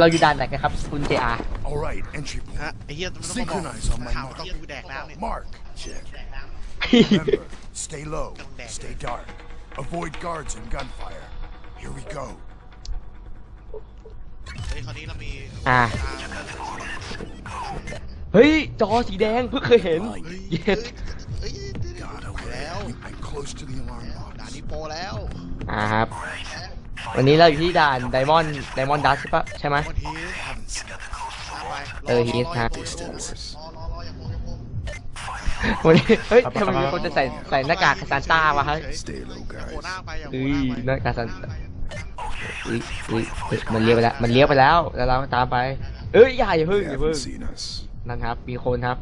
เราอยู่ด่านไหนกันครับคุณ JR All right, entry ฮะ point. ไอ้เหี้ยต้องมาบอก Synchronize on my ข่าว mark. ต้องกูแดกน้ำเนี่ย Mark. Check. แดกน้ Remember, stay low, Don't dare. stay dark. Avoid guards and gunfire. Here we go. ำเฮ้ยคราวนี้เรามี อ่า เฮ้ย จอสีแดงเพิ่งเคยเห็น เฮ้ย เย็ด เฮ้ยเฮ้ย God, ไปแล้ว okay. I'm close to the alarm ด่าน box. นี้โปรแล้ว อ่าครับ วั นนี้เราอยู่ที่ด่านไดมอนด์ไดมอนด์ดัสใช่ปะใช่ไหมวันที Haven't seen it. น้าไปเออ Heat ฮะรอรอรออย่าโปรอย่าโปรอย่าโปรวันนี้เฮ้ยทำไมมีคนจะใส่ใส่หน้ากากซานต้าวะฮะ Stay low, อย่าโปรห guys. น้าไปอย่าโปรเฮ้ยหน้าไปหน้ากากซานอุ้ยอุ้ยเฮ้ยมันเลี้ยวไปแล้ว มันเลี้ยวไปแล้ว แล้วเราตามไป เอ้ยอย่าอย่าเพิ่ง They อย่าเพิ่ง haven't seen us. นั่นครับ มีคนครับ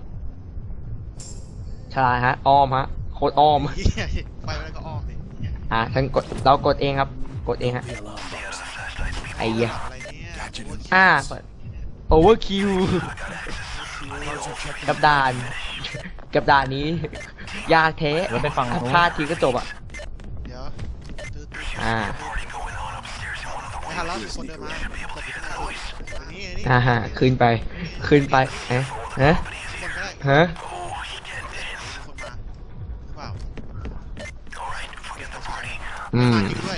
ชลาฮะ อ้อมฮะ โคตรอ้อมเหี้ยไปแล้วก็อ้อมดิอ่าฉันกด เรากดเองครับ กดเองฮะ The alarm box. ไอ้เหี้ยอะไรเนี่ย Gadget in อ่าเปิดโอเวอร์คิว Guards are checking กับด่าน กับด่านนี้ ยากเทแล้วไปฟังถ้าพลาดทีก็จบอะเดี๋ยวตื้อตื้ออ่าไม่ทันแล้วมีคนเดินมากดอยู่ข้างหน้าอันนี้อันนี้อ่าฮะขึ้นไป ขึ้นไปเอ๊ะฮะคนก็ได้ฮะ อืมมาจริงด้วย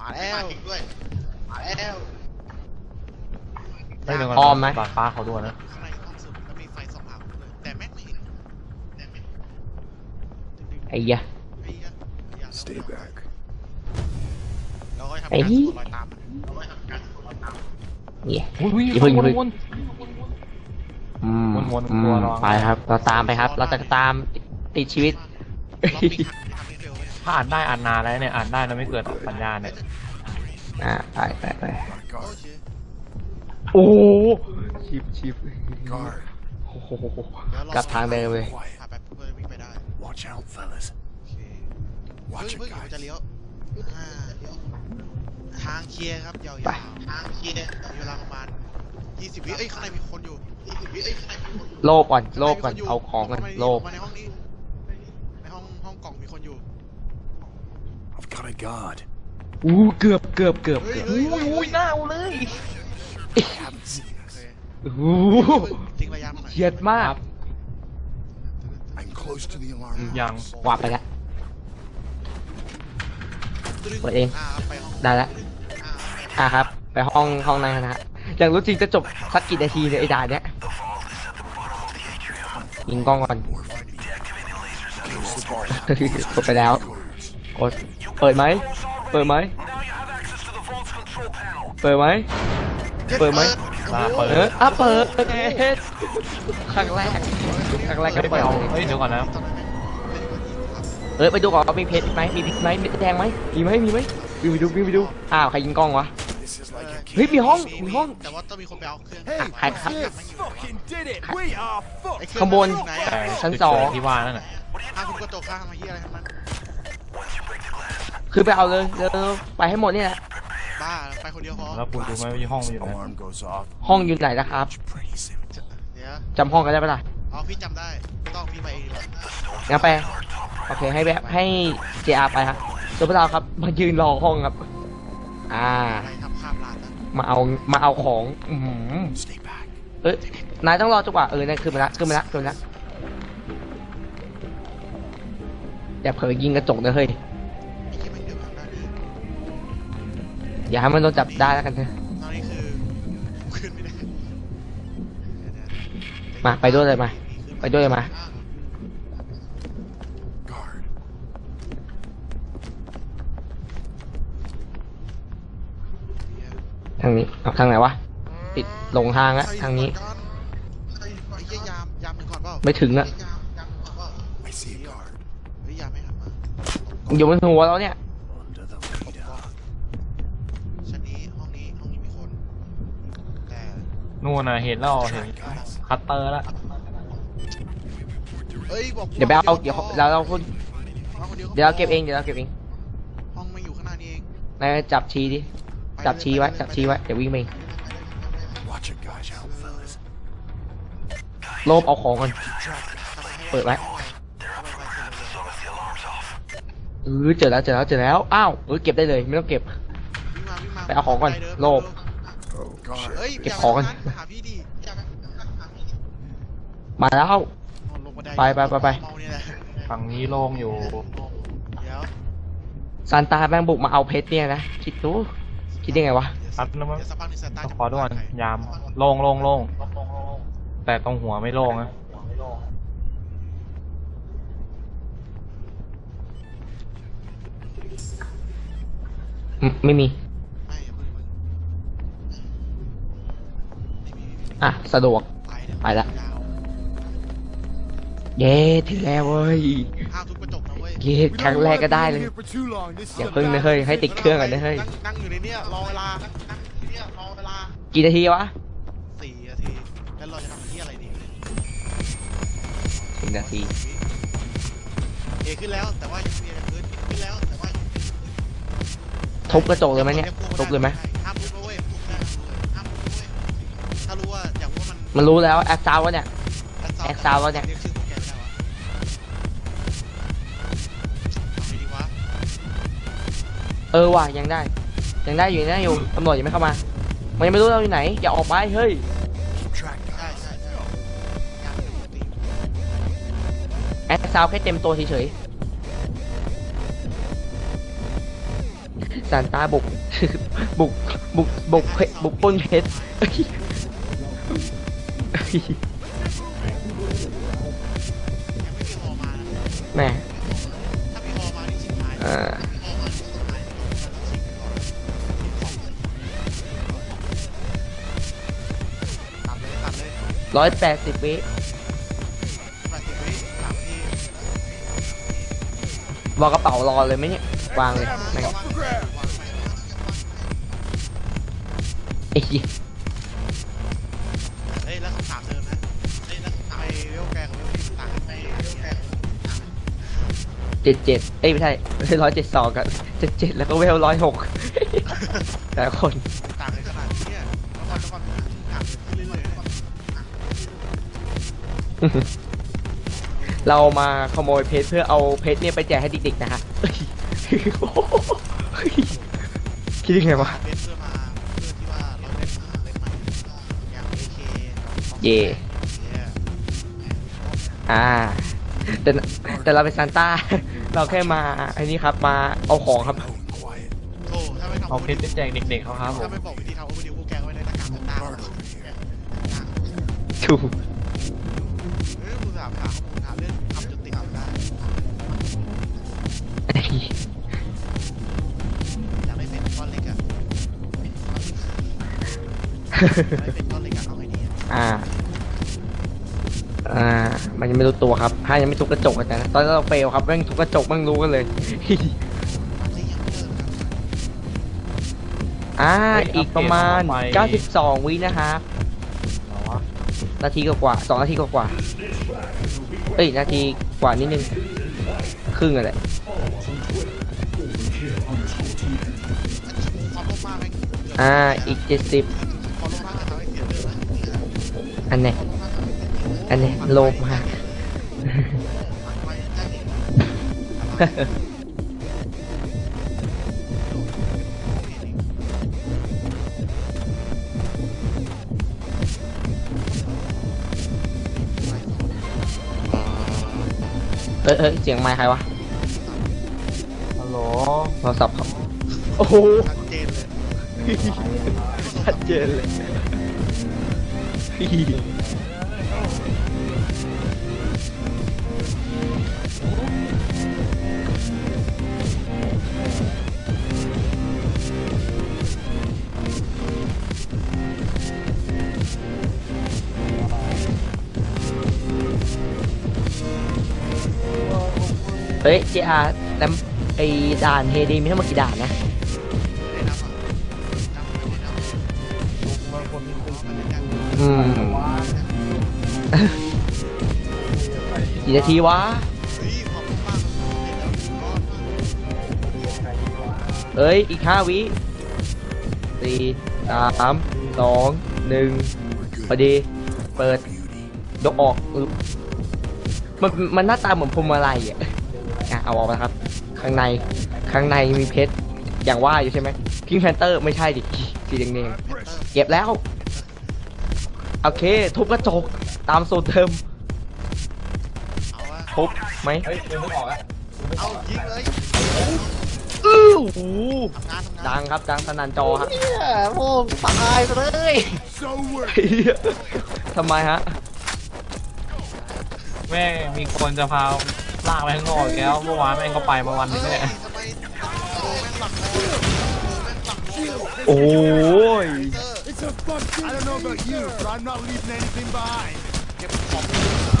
มาแล้วด้วยมาแล้วไม่เดี๋ยวก่อ้อมไหมบาดฟ้าเขาด้วยนะข้างในห้องสุดแล้วมีไฟสองอันเลยแต่แม่งไม่เห็นแต่แม่งไอ้เหี้ยไอ้เหี้ยอย่า Stay back. เราก็ทำไอ้การนี่ สะกดรอยตามมันเราก็ทำการสะกดรอยตามมันเนี่ย อุ้ยอุ้ยอย่าเพิ่งอย่าเพิ่ง วน อืมวนๆอืกลัวมระวังไปครับ เราตามไปครับ เราจะตามติดชีวิต เราปิดหัก ถ้าอ่านได้อ่านนานแล้วเนี่ยอ่านได้แล้วไม่เกิดสัญญาณเนี่ยอ่าไปไปไป Got โอ guard. เคโอ้โหชิปชิป Guard. โอ้โหเดี๋ยวรอกลับทางเดิมเลย Quiet. หาแบบเพื่อวิ่งไปได้ Watch out, fellas. โอเค Watch เฮ้ย it, เฮ้ยเดี๋ยวมันจะ guys. เลี้ยวอ่าเลี้ยวทางเคลียร์ครับยาวไปๆทางเคลียร์มีเวลาประมาณ20วิเอ้ยข้างในมีคนอยู่20วิเอ้ยข้างในมีคนอยู่โลภก่อนโลภก่อนเอาของก่อนโลภมาในห้องนี้ใน I've got a guard. อู้เกือบเกือบเกือบเฮ้ยเกือบเฮ้ยเฮ้ยอุ้ยหน้าเอาเลย They haven't seen โอ us. เคอู้ทิ้งระยะมาหน่อยเฉียดมาก I'm close to the alarm ยัง box. วาบไปแล้วเปิดเองอ่าไปห้อง ได้แล้วอ่าอะครับ ไปห้องห้องนั้นนะฮะอย่างรู้จริงจะจบสักกี่นาทีเนี่ยไอ้ด่านเนี้ยยิงกล้องก่อน More fighting. Close the bar. กดไปแล้วกด เปิดไหม เปิดไหม เปิดไหม เปิดไหมมาเปิเออดอะเปิดเอ็ดครั้งแรก ครั้งแรกก็ไม่เปิดเอาเลยเฮ้ยเดี๋ยวก่อนนะตอนนั้นเป็นคนยิงครับเออไปดูก่อนว่ามีเพชรไหมมีพริกไหมมีแดงไหมมีไหมมีไหมวิ่งไปดูวิ่งไปดู อ้าวใครยิงกล้องวะ This is like a เฮ้ย game. มีห้อง มีห้อง แต่ว่าต้องมีคนไปเอาเครื่องอะใครครับ Fucking did it. We are ไอ้เครื่ข้างบนอยู่ไหนแต่อะชั้นสองที่ว่านั่นน่ะห้ามทุบกระจกข้างทำไมเฮียอะไรทั้งนั้น คือไปเอาเลยเร็วๆไปให้หมดนี่แหละบ้าไปคนเดียวพอแล้วคุณดูไหมว่าห้องมันอยู่ไหน Alarm goes off. ห้องอยู่ไหนนะครับ It's pretty simple. เดี๋ยวจำห้องกันได้ปะล่ะ เอาพี่จำได้ไม่ต้องพี่ไปเองดีกว่างั้นไป โอเค ให้แบบให้ JR ไปครับส่วนพวกเราครับ มายืนรอห้องครับ อ่า ไปทำข้ามลานนะมาเอา มาเอาของ อือหือ Stay back. เอ้ย นายต้องรอจนกว่าเออนั่นขึ้นมาละขึ้นมาละขึ้นมาละอย่าเผลอยิงกระจกนะเฮ้ย อย่าให้มันโดนจับได้แล้วกันเถอะตอนนี้คือขึ้นไม่ได้เดี๋ยวๆมาไปด้วยเลยมา ไปด้วยเลยมา Guard. ทางนี้เอาทางไหนวะ ติดหลงทางละทางนี้ ไอ้เหี้ยยามยามหนึ่งก่อนเปล่าไม่ถึงอะยามยามหนึ่งก่อนเปล่า I see a guard. เฮ้ยยามไม่หันมา อยู่บนหัวเราเนี่ย นู่นน่ะเห็นแล้วเห็น guys. คัตเตอร์แล้วเอ้ยบอกเดี๋ยวไปเอาเดี๋ยวเราเราพูดมาคนดียวเดี๋ยวเราเก็บเองเดี๋ยวเราเก็บเองห้องไม่อยู่ข้างหน้านี้เองนายจับชี้ดิจับชี้ไว้จับชี้ไว้เดี๋ยววิ่งไปเอง Watch it, guys. Out, fellas. โลบเอาของก่อนเปิดไว้เออเจอแล้วเจอแล้วเจอแล้วอ้าวเออเก็บได้เลยไม่ต้องเก็บวิ่งมาวิ่งมาไปเอาของก่อนดิโลภ God. เฮ้ยเก็บของกันยามาหาพี่ดิอยากหาพี่ดิมาแล้วนอนลงบันไดไปไปไปไป เมาเนี่ยแหละฝั่งนี้โล่งอยู่ เดี๋ยวซานตาแม่งบุกมาเอาเพชรเนี่ยนะ คิดดู คิดได้ไงวะซัดนะมั้ง เดี๋ยวสักพักหนึงซานต้าต้องจะขอด้วย ยาม โล่งโล่งโล่งแต่ตรงหัวไม่โล่งนะ อืมไม่มี ไม่อย่าเพิ่งอย่าเพิ่งไม่มีไม่มี อะ สะดวก ไปเดี๋ยวไปละยาวเย้ถึงแล้วเว้ยห้ามทุบกระจกนะเว้ยเย้ We ครั้ง don't แรก wanna ก็ได้ be เลย here for too long. This is อย่า a เพิ่งนะ bad เฮ้ย ให้ติดเครื่องก่อนนะเฮ้ย นั่งนั่งอยู่ในเนี้ยรอเวลานั่งนั่งอยู่ในเนี้ยรอเวลา กี่นาทีวะสี่นาที แล้วเราจะทำที่อะไรดีถึงนาทีเอขึ้นแล้วแต่ว่ายังไม่มีอะไรขึ้นขึ้นแล้วแต่ว่ายังไม่มีอะไรขึ้นทุบกระจกเลยไหมเนี่ย ทุบเลยไหม มันมันรู้แล้วแอคซาววะเนี่ย แอคซาวน์วะเนี่ยเรียกชื่อพวกแกไม่ได้วะเอาไงดีวะเออว่ะยังได้ ยังได้อยู่ยังได้อยู่ตำรวจยังไม่เข้ามา มันยังไม่รู้เราอยู่ไหน อย่าออกไปเฮ้ย Keep track, ใช่ guys. ใช่ใช่ยังไม่ปกติแอคซาวแค่เต็มตัวเฉยๆซานต้าบุก บุก บุก บุกเพชรบุกปล้นเพชรเอ้ย แหม่ถ้ามีฮอมานี่ชิบหายอ่ามีฮอมานี่ชิบหายมันต้องชิงก่อนตัดเลยตัดเลยร้อยแปดสิบวิแปดสิบวิสามนาทีวางกระเป๋ารอเลยไหมเนี่ย วางเลยแม่งวางไปวางไปไอ้เหี้ยเฮ้ย จ็ดเจ็ดเอ้ยไม่ใช่ร้อยเจ็ดสองกับเจ็ดเจ็ดแล้วก็เวลร้อยหกแต่ละคนต่างกันขนาดนี้เนี่ยแล้วก็แล้วก็ต่างกันเรื่อยๆเนี่ยเรามาขโมยเพชรเพื่อเอาเพชรเนี่ยไปแจกให้เด็กๆนะฮะเอ้ยเฮ้ยคิดยังไงวะ เบสเพื่อมาเพื่อที่ว่าเราเล่นเล่นใหม่อย่าง AK กับเย่ เนี่ยอ่าแต่แต่เราเป็นซานต้า เราแค่มาอันนี้ครับมาเอาของครับ Alone, quiet. โอ้ถ้าไม่ทำเอาเพชรไปแจกเด็กๆเขาครับผถ้ามไม่บอกวิธีทำโอเวอร์ดิวพวกแกก็ไม่ได้หน้ากากต่าง Guard over here. ๆถูกเฮ้ยคุณถามหาข้อมูลหาเรื่องทำจุดติดได้อยากได้เป็นก้อนเล็กอะอยากได้เป็นก้อนเล็กอะเอาไงดีอะอ่า อ่า มันยังไม่รู้ตัวครับถ้ายังไม่ทุบกระจกกันนะตอนนั้นเราเฟลครับแม่งทุบกระจกแม่งรู้กันเลยทำได้ยังไม่เลิกนะครับอ่า เฮ้ยอีกประมาณ อัปเดตเข้าไป 92 วินะครับเอาวะนาทีกว่าๆสองนาทีกว่าๆเอ้ย นาทีกว่านิดนึง ครึ่งอะไรความโลภมากไหมอ่า อีก 70ความโลภมากทำให้เสียเรื่องนะอันไหน อันไหนโลภมาก เอ้ยเอ้ยเสียงไมค์ใครวะฮัลโหลโทรศัพท์ครับโอ้โหชัดเจนเลยชัดเจนเลย เฮ้ยเจอาแล้วไอ้ด่านเฮดีมีทั้งหมดกี่ด่านนะได้นับอะนับไม่ได้นับมาคนนี้คือมันเป็นการอืมกี่นาทีวะเฮ้ยความโลภมากเห็นแล้วรอดมากเอ้ย อีกห้าวิสี่สามสองหนึ่ง We're พอ good. ดี เปิด Beauty. ยกออกอึ๊บมันมันหน้าตาเหมือนพวงมาลัยอะอะ เอาออกมาครับ ข้างในข้างในมีเพชรอย่างว่าอยู่ใช่ไหมพิงแพนเตอร์ไม่ใช่ดิสีแดงแพนเตอร์เก็บแล้ว โอเค ทุบกระจกตามสูตรเดิมเอาวะทุบไหมเฮ้ยเดี๋ยวนึกออกแล้วเอายิงเลยอื้อหูทำงานทำงานดังครับดังสนันจอครับเนี่ยโม่งตายไปเลย So worth ทำไมฮะ แม่งมีคนจะพา ลากไปข้างนอกอีกแล้วเมื่อวานแม่งก็ไปมาวันหนึงเฮ้เนี่ยยทำไมโดแม่งหลังโดแม่งหลังโโอ้ย เตอร์ It's a fuck. I don't know about you, but I'm not leaving anything behind. เก็บของ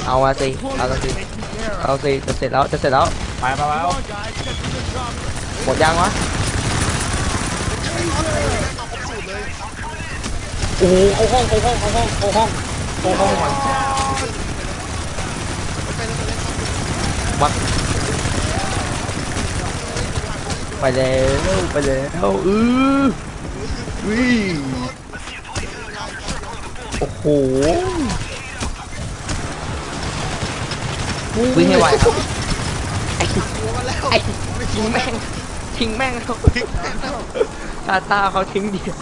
เอามาสิ เอาละสิ Take me care of. เอาสิ จะเสร็จแล้ว จะเสร็จแล้ว ไปไปไป Come on, guys, get to the chopper. หมดยังวะแม่งเอาครบสูตรเลย โอ้โหเอาห้องเอาห้องเอาห้องเอาห้องเอาห้องก่อน ไปเลยไปเลยครับ วัดไปแล้วไปแล้วอือวิ่งโอ้โหวิ่งให้ไวครับไอ้หัวมาแล้วไอ้ทิ้งแม่งทิ้งแม่งเขาตาตาเขาทิ้งเดียว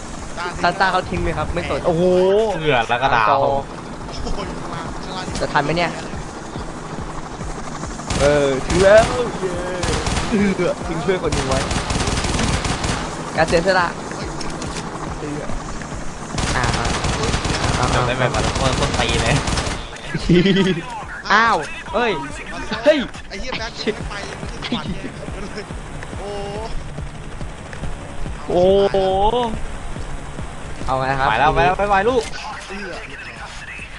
ตาตาเขาทิ้งเลยครับ ไม่สนโอ้โหเสือแล้วก็ดาวจอโอ้ยมาข้าจะทันไหมเนี่ย เออถึงแล้วเย้เออทิ้งเพื่อนคนหนึ่งไว้การเสียสละเอออ่าอ่าจำได้แบบว่าต้นต้นตีเลยอ้าวเฮ้ย เฮ้ย ไอ้เหี้ยแบ็คยังไม่ไปม่ได้ฝันเลยโอ้โอ้โหเอาไงครับไปแล้วไปแล้วไปไปลูก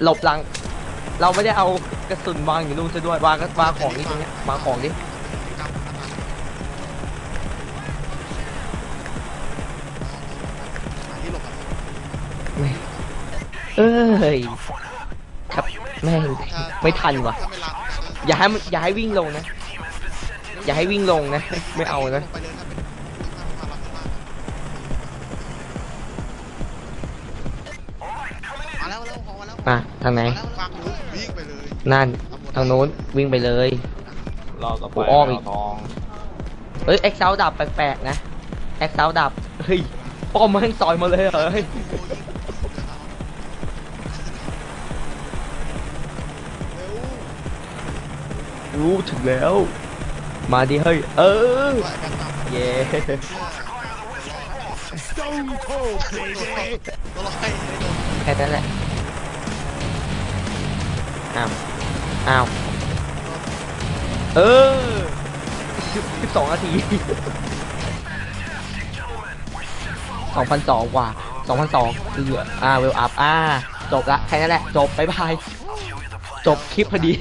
หลบหลัง เราไม่ได้เอากระสุนวางอยู่นู่นซะด้วยวางวางของนี่ตรงเนี้ยวางของนี่เอ้ยครับแม่งไม่ทันว่ะ อย่าให้มันอย่าให้วิ่งลงนะ อย่าให้วิ่งลงนะ ไม่เอานะ แล้วมาแล้วพอมาแล้วมาทางไหนมาแล้วฟังรู้วิ่งไปเลยนั่นทางโน้นวิ่งไปเลยรอต่อไปกูอ้อมอีกทองเอ้ย เอ็กซ์เซลดับแปลกๆนะ เอ็กซ์เซลดับ เฮ้ย ป้อมมันซอยมาเลยเหรอเฮ้ยเร็วรู้ถึงแล้ว มาดิเฮ้ย เออว่าไอ้แบ็คมาเย้ Stone cold, baby. ตัวลอยให้โดนแค่นั้นแหละ อ้าว อ้าว เออสิบสองนาทีสองพันสองกว่าสองพันสองเอออ่าเวลอัพอ่า จบละ แค่นั้นแหละ จบ บ๊ายบาย จบคลิปพอดี